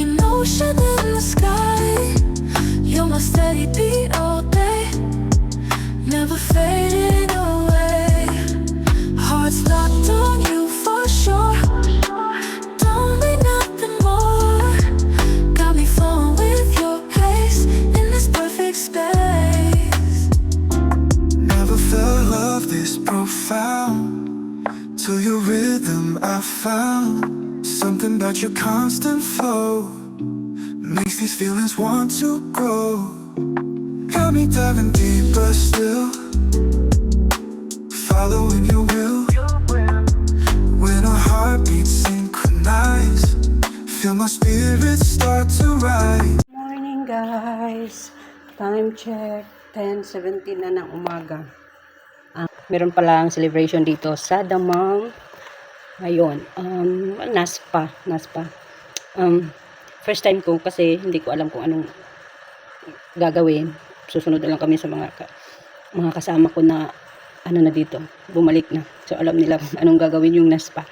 an ocean in the sky. You're my steady beat all day, never fading away. Hearts locked on you for sure. Don't need nothing more. Got me flowing with your pace in this perfect space. Never felt love this profound Till your rhythm I found Something about your constant flow Makes these feelings want to grow Got me diving deeper still Following your will When our heartbeats synchronize Feel my spirit start to rise Morning guys! Time check, 10.17 na ng umaga. Ah, meron palang celebration dito sa Damang. Ayun, um, NASPA, NASPA. Um, first time ko kasi hindi ko alam kung anong gagawin. Susunod lang kami sa mga ka- mga kasama ko na ano na dito, bumalik na. So alam nila anong gagawin yung NASPA.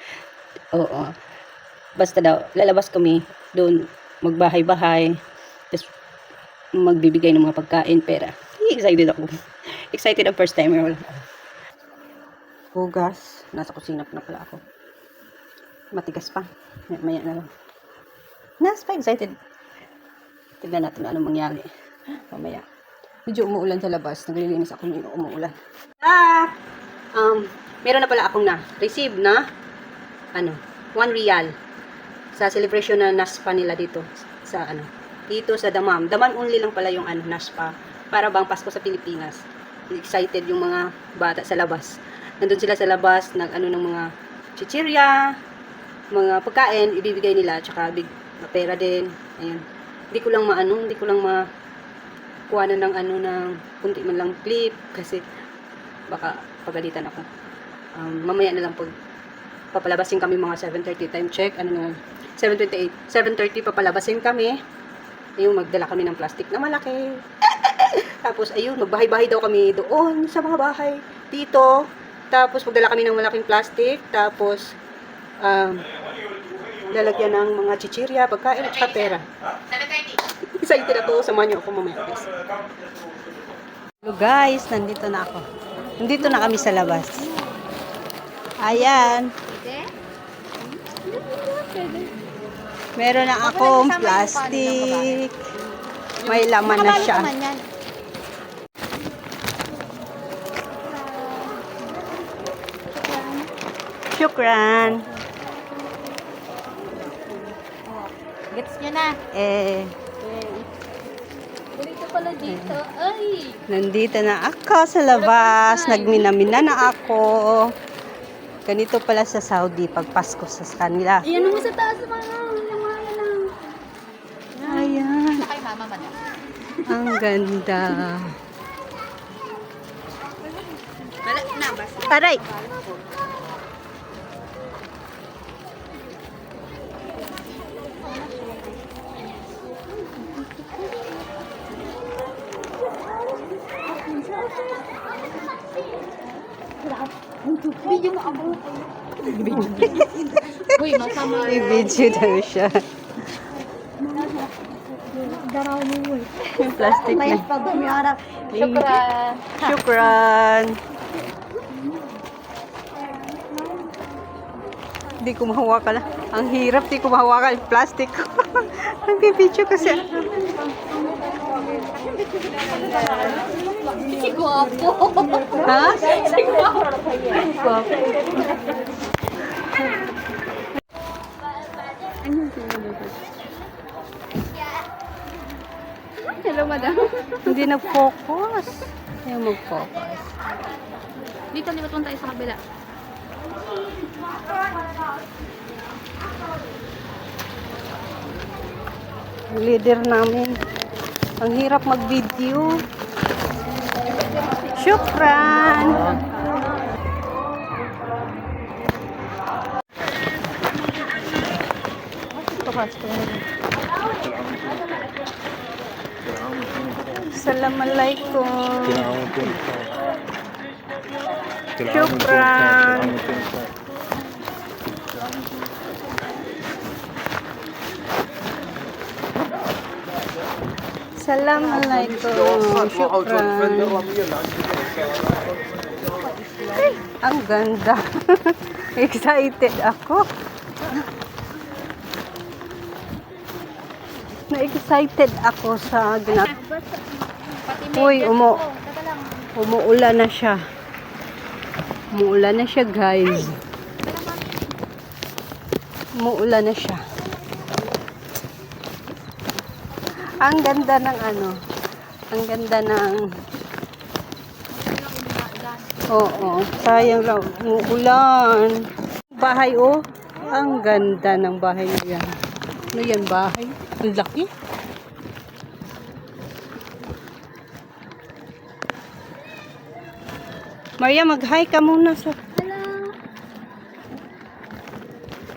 Oo. Basta daw, lalabas kami doon, magbahay-bahay. Tapos magbibigay ng mga pagkain, pera. Excited ako. Excited ang first timer. Wala. Hugas. Nasa kusina na pala ako. Matigas pa. Maya, maya na lang. Nas pa excited. Tignan natin anong mangyari. Mamaya. Medyo umuulan sa labas. Naglilinis ako ng umuulan. Ah! Um, meron na pala akong na. Receive na ano, 1 real sa celebration na NASPA nila dito sa ano, dito sa Damam. Damam only lang pala yung ano, NASPA. Para bang Pasko sa Pilipinas. Excited yung mga bata sa labas. Nandun sila sa labas, nag ano ng mga chichirya, mga pagkain, ibibigay nila, tsaka big pera din. Ayan. Hindi ko lang maano, hindi ko lang ma kuha na ng ano ng kunti man lang clip kasi baka pagalitan ako. Um, mamaya na lang pag papalabasin kami mga 7.30 time check. Ano na, 7.28. 7.30 papalabasin kami. Ayun, magdala kami ng plastic na malaki. Tapos, ayun, magbahay-bahay daw kami doon sa mga bahay. Dito. Tapos, magdala kami ng malaking plastic. Tapos, um, lalagyan ng mga chichirya, pagkain at saka pera. Excited ako. Samahan niyo ako mamaya, guys. Hello guys, nandito na ako. Nandito na kami sa labas. Ayan. Meron na akong plastic. May laman na siya. Shukran. Gets nyo na. Eh, Dito pala dito. Ay! nandito na ako sa labas. Nagminamina na ako. Ganito pala sa Saudi pag Pasko sa kanila. Ayan mo sa taas mga yung mga lang. Ayan. Kay mama man. Ang ganda. Aray! Video mo ako. Uy, masama. I-video daw siya. Daraw mo uy. Plastic na. Shukran. Shukran. Hindi ko mahawakan. Ang hirap, di ko mahawakan plastic ko. Nagbibidyo kasi. Si Guapo. Ha? Si Guapo. Hello, madam. Hindi nag-focus. Ayaw mag-focus. Dito, lipat mo tayo sa kabila. Ang leader namin. Ang hirap mag-video. Shukran. Assalamualaikum. Shukran. Assalamualaikum. Syukran. Ay, ang ganda. Excited ako. Na-excited ako sa ginag... Uy, lang. Umuulan na siya. Umuulan na siya, guys. Umuulan na siya. Ang ganda ng ano. Ang ganda ng... Oo, sayang lang. Umuulan. Bahay, oh. Ang ganda ng bahay na yan. Ano yan, bahay? Ang laki. Maria, mag-hi ka muna sa... Hello.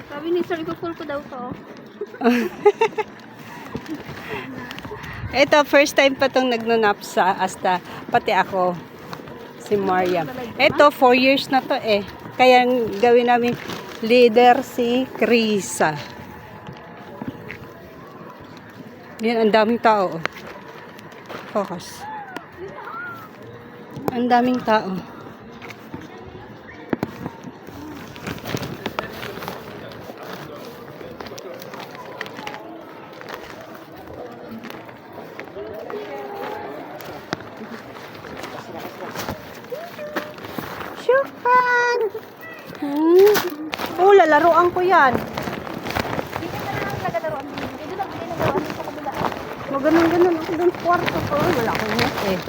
Sabi ni Sir, ikukull ko daw to. Ito, first time pa itong nagnunap sa Asta. Pati ako, si Mariam. Ito, four years na to eh. Kaya gawin namin leader si Krisa. Yan, ang daming tao. oh. Focus. Ang daming tao. Shukran! Hmm. Oh, lalaroan ko yan. Dito na lang nagadaroan. Dito lang din nagadaroan sa kabila. Maganon-ganon ako dun sa kwarto ko. Wala akong net eh.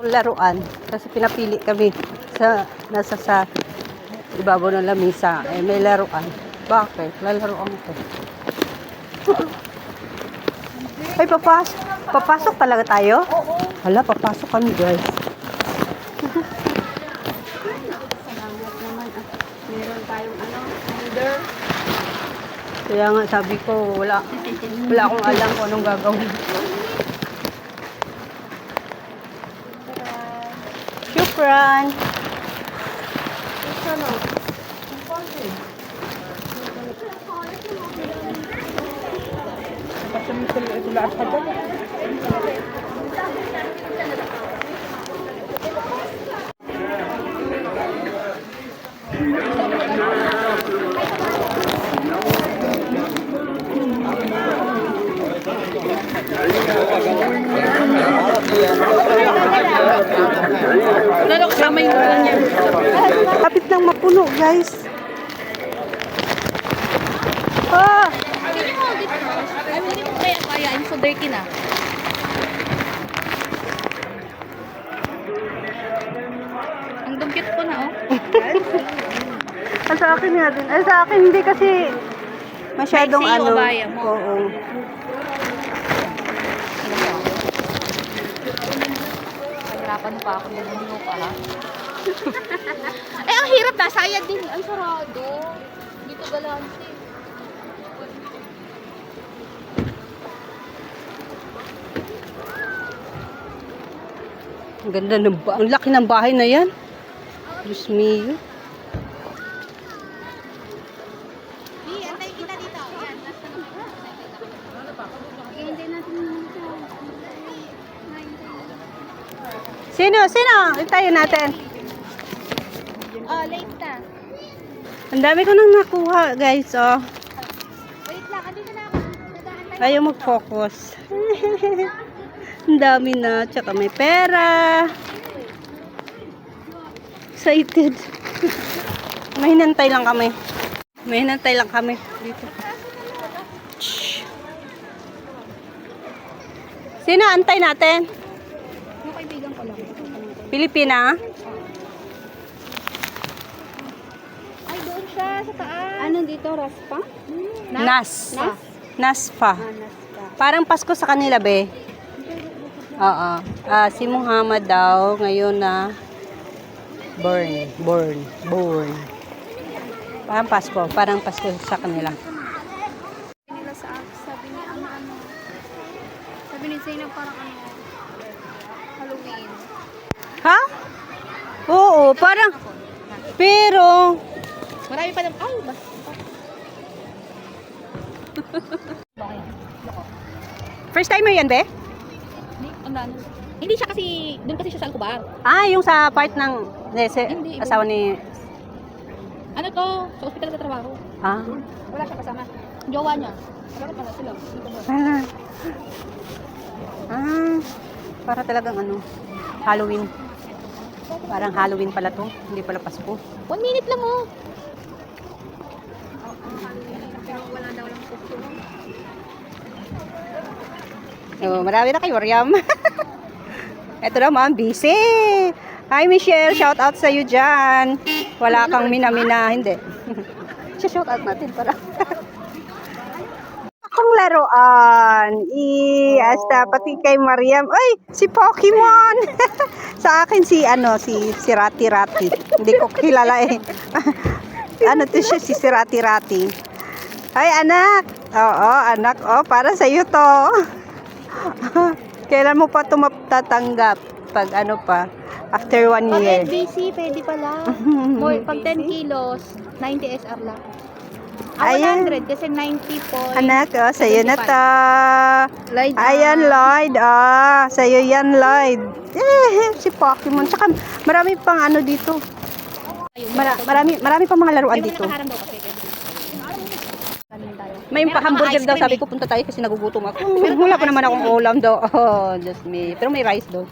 Laruan. Kasi pinapili kami sa nasa sa ibabaw ng lamisa. Eh, may laruan. Bakit? Lalaroan ko. Ay, papas papasok talaga tayo? Oo. Hala, papasok kami guys. Salamat naman. ah. Meron tayong ano, holder. Kaya nga sabi ko, wala, wala akong alam kung anong gagawin. Shukran. Lalo kasama yung ulan niya. Kapit nang mapuno, guys. Ah! Pili mo pili mo kaya kaya. I'm so dirty na. Ang dumpit ko na, oh. Sa akin nga din. Ay, sa akin hindi kasi masyadong ano. Oo. Nahirapan pa ako nilunok ka, ha? eh, ang hirap na. Sayad din. Ay, sarado. Dito galante. Ang ganda ng ba- ang laki ng bahay na yan. Diyos mio. Sino? Sino? Tayo natin. Oh, late na. Ang dami ko nang nakuha, guys. Oh. Wait lang. Andito na ako. Ayaw mag-focus. Ang dami na. Tsaka may pera. Excited. may hinantay lang kami. May hinantay lang kami. Dito. Sino antay natin? Yung kaibigan ko lang. Pilipina? Ay, doon siya sa taas. Ano dito? Raspa? Nas? Nas. Nas? Naspa. Parang Pasko sa kanila, be. Oo. Ah, si Muhammad daw ngayon na born, born, born. Parang Pasko, parang Pasko sa kanila. nila sa akin. Sabi niya, ano, ano. Sabi ni Zainab parang ano, Halloween. Ha? Oo, parang pero Marami pa naman. Ay, basta. First time mo yan, be? Hindi, ang dami. Hindi siya kasi, doon kasi siya sa Alcobar. Ah, yung sa part ng si, Hindi, iba. asawa ni... Ano to? Sa ospital ka trabaho. Ah. Wala siya kasama. Jowa niya. Bakit pala sila? Dito ba? Ah. Ah. Para talagang ano, Halloween. Parang Halloween pala to. Hindi pala Pasko. One minute lang oh. Oh, marami na kayo, Mariam. Ito naman, busy. Hi, Michelle. Shout out sa iyo dyan. Wala kang minamina. Hindi. Siya shout out natin para. Laruan. I, hasta pati kay Mariam. Ay, si Pokemon. sa akin si, ano, si, si Rati Rati. Hindi ko kilala eh. ano to siya, si si Rati Rati. Ay, anak. Oo, anak. Oh, para sa iyo to. Kailan mo pa ito matatanggap? Pag ano pa? After one Pag year. NBC, pwede pala. More, pag 10 kilos, 90 SR lang. Ah, Ayan. 100 kasi 90 po. Anak, oh, sa'yo na to. Lloyd, Ayan, Lloyd. Oh, sa'yo yan, Lloyd. Eh, si Pokemon. Tsaka marami pang ano dito. Mara- marami, marami pang mga laruan dito. May pa hamburger daw. Sabi ko, punta tayo kasi nagugutom ako. Wala pa naman akong ulam daw. Oh, just me. Pero may rice daw.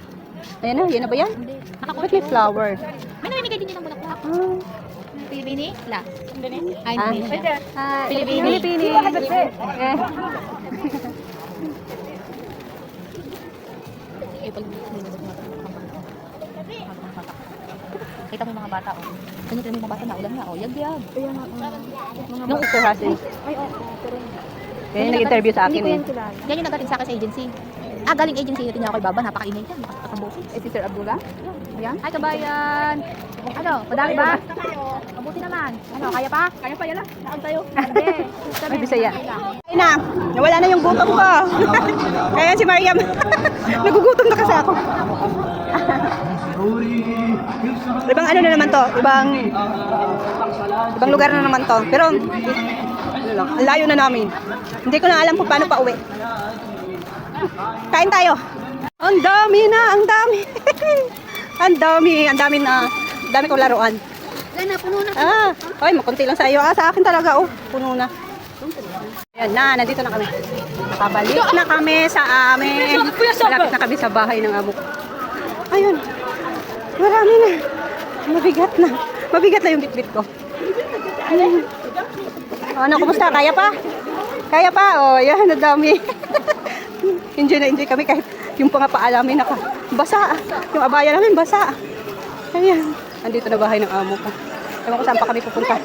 Ayan na, yan na ba yan? Nakakuha may flower? May namimigay din din ng bulaklak. Ah. Pilipini? La. Ay, Ah. siya. Ah, Pilipini. Pilipini. Eh. Pag Kita mo yung mga bata, oh. Ganyan yung mga bata na ulan nga, oh. Yag, yag. Nung Easter Hassel. Yan yung nag-interview sa akin eh. Yan yung nagaling sa akin sa agency. Ah, galing agency. Ito niya ako kay Baba. Napakatas ang boses. Eh, si Sir Abdullah? Ayan. Hi, kabayan. Ano, madami ba? Mabuti naman. Ano, kaya pa? Kaya pa, yala. Saan tayo? Sige. Ay, Bisaya. Ay na, nawala na yung gutom ko. Kaya si Mariam, nagugutom na kasi ako. ibang ano na naman to, ibang ibang lugar na naman to. Pero layo na namin. Hindi ko na alam kung paano pa uwi. Kain tayo. Ang dami na, ang dami. ang dami, ang dami na, ang dami kong laruan. Wala na, puno na. Ah, ay, makunti lang sa iyo. Ah, sa akin talaga, oh, puno na. Ayan na, nandito na kami. Nakabalik na kami sa amin. Malapit na kami sa bahay ng amo. Ayun, marami na. Mabigat na. Mabigat na yung bitbit ko. Ayun. Ano, kumusta? Kaya pa? Kaya pa? Oh, yan, ang dami. enjoy na enjoy kami kahit yung mga paa namin naka basa. Yung abaya namin basa. Ayan. Andito na bahay ng amo ko. Ewan ko saan pa kami pupunta.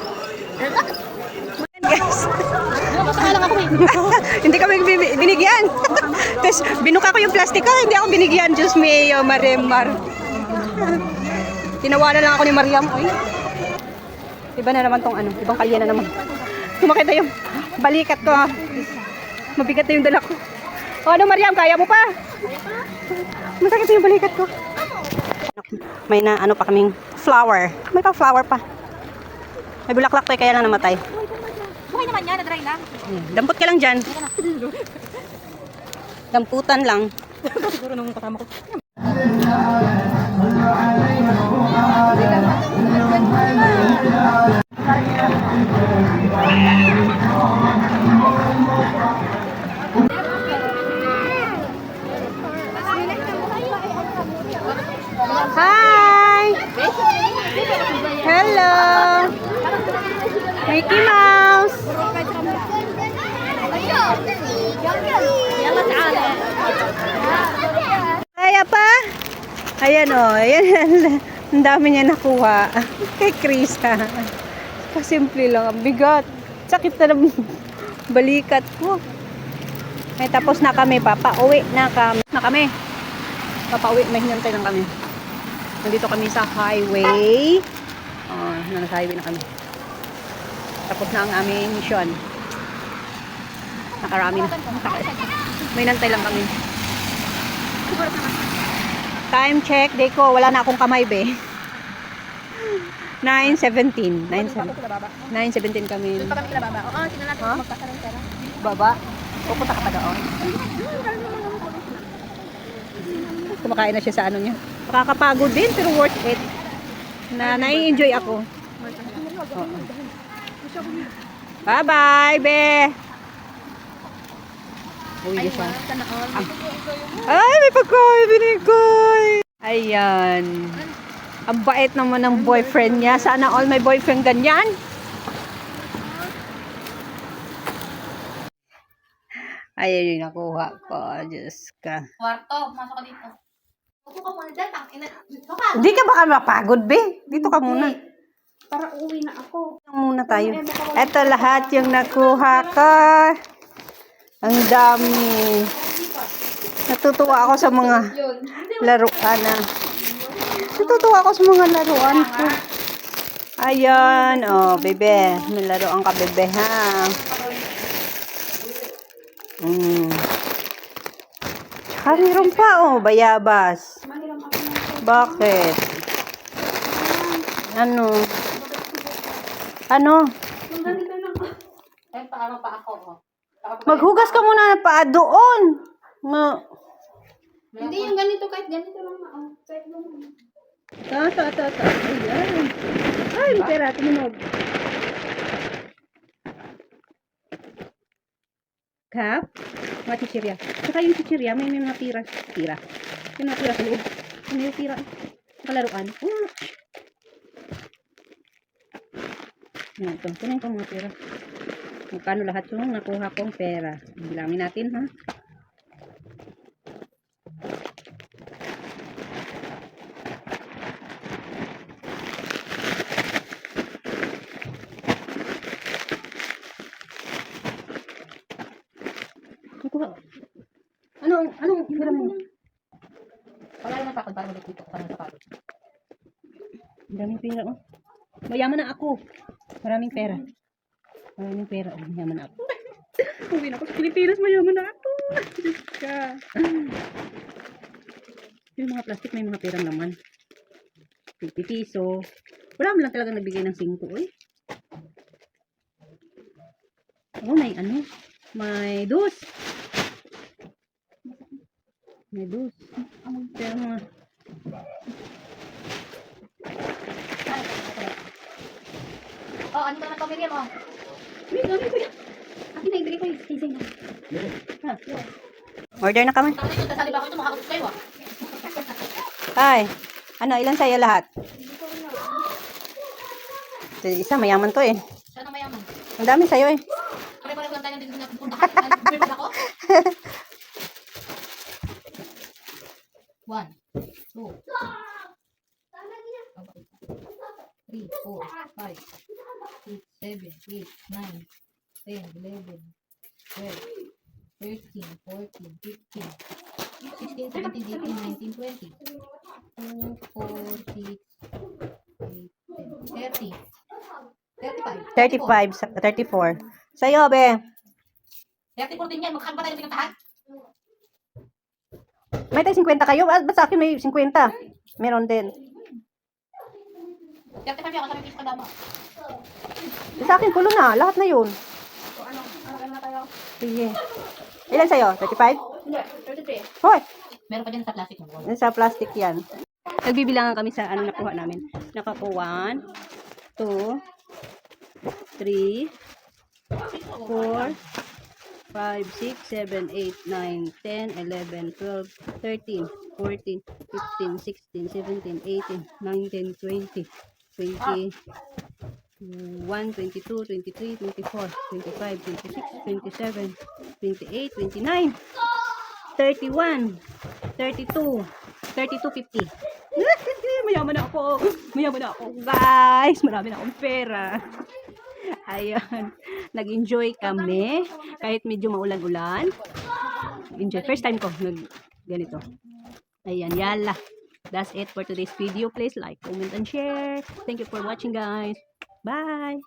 Guys. Hindi kami binigyan. Tapos binuka ko yung plastic ko, hindi ako binigyan. Diyos mio, maremar. Tinawanan lang ako ni Mariam. Uy. Iba na naman tong ano, ibang kalye na naman. Kumakita yung balikat ko. ah. Mabigat na yung dala ko. O ano Mariam, kaya mo pa? Masakit na yung balikat ko. May na ano pa kaming flower. May pa flower pa. May bulaklak pa eh, kaya lang namatay. Buhay naman yan, na-dry lang. Hmm, Dampot ka lang dyan. Damputan lang. Siguro nung kasama ko. Hi! Hello! Mickey Mouse! Kaya pa? Ayan o, ayan. Ang dami niya nakuha. Kay Krista. Kasimple lang. Ang bigat. Sakit na ng balikat ko. Ay, tapos na kami. Papauwi na kami. Na kami. Papauwi. May hinantay lang kami. Nandito kami sa highway. Oh, nasa highway na kami. Tapos na ang aming mission. Nakarami na. May nantay lang kami. Time check, day ko, wala na akong kamay be. 9.17. 9.17 9.17 kami. Pa kami baba. Oo, sino natin pera. Baba. Pupunta ka pa doon. Kumakain na siya sa ano niya. Nakakapagod din, pero worth it. Na nai-enjoy ako. Bye-bye, be! Uwi na siya. Ay, may pagkain, binigay! Ayan. Ang bait naman ng boyfriend niya. Sana all my boyfriend ganyan. Ayan yung nakuha ko. Diyos ka. Kwarto, masok dito. Upo ka muna dyan, tang ina. Baka, Hindi ka baka mapagod, be? Dito ka muna. para uwi na ako. Dito muna tayo. Ito lahat yung nakuha ko. Ang dami. Natutuwa ako sa mga laruan na. Natutuwa ako sa mga laruan ko. Ayan. Oh, bebe. May laruan ka, bebe, ha? Mm. Tsaka meron pa, oh, bayabas. Bakit? Ano? Ano? Eh, paano pa ako? Oh. Maghugas ka muna ng paa doon. Ma Hindi, yung ganito, kahit ganito lang. Oh, kahit ganito. ta ta ta ta. Ayan. Ay, pera, tumunog. Kap? Mga chichirya. Saka yung chichirya, may, may mga tira. Tira. Yung mga tira sa loob. Ano yung tira? Kalaruan. Mm. Yan, ito. Kunin ko mga pera. Magkano lahat yung nakuha kong pera. Bilangin natin, ha? Nakuha. Anong, anong pera mo? Wala na sa akin, para ulit dito. Para sa kapit. Ang daming pera, oh. Mayaman na ako. Maraming pera. Maraming pera. Oh, mayaman na ako. Uwi na ako sa Pilipinas, mayaman na ako. Diyos ka. Yung mga plastic, may mga perang laman. 50 piso. Wala mo lang talaga nagbigay ng 5, eh. Oh, may ano? May dos. May dos. Pero mga ano ba naman ito, Miriam? Oh. Akin na, ibigay ko yung sising na. Order na kami. Tapos ito, dasali ba ako ito, makakagusto kayo ah. Ay, ano, ilan sa'yo lahat? Ito, isa, mayaman to eh. Siya na mayaman. Ang dami sa'yo eh. Pare-pareho lang tayo nandito na pupuntahan. Nag-birthday ako. One, two, three, four, five, six, seven, eight, nine, ten, eleven, twelve, thirteen, fourteen, fifteen, sixteen, seventeen, eighteen, nineteen, twenty, two, four, six, eight, ten, thirty, thirty-five, 35, sa- 34. Sa'yo, be. 34 din yan. Magkakaroon ba tayo? May tayo 50 kayo? Ba't ba't sa akin may 50? Meron din. 35 yan. Kasama yung piso kadama. Sa akin, pulo na. Lahat na yun. Ano? Ano tayo? Sige. Ilan sa'yo? 35? Hindi. 33. Hoy! Meron pa dyan sa plastic. Sa plastic yan. Nagbibilangan kami sa ano nakuha namin. Nakaku 1, 2, 3, 4, 5, 6, 7, 8, 9, 10, 11, 12, 13, 14, 15, 16, 17, 18, 19, 20, 20, 1, 22, 23, 24, 25, 26, 27, 28, 29, 31, 32, 32.50. Mayaman na ako. Mayaman na ako, guys. Marami na akong pera. Ayan. Nag-enjoy kami. Kahit medyo maulan-ulan. Enjoy. First time ko nag ganito. Ayan, yala. That's it for today's video. Please like, comment, and share. Thank you for watching, guys. Bye!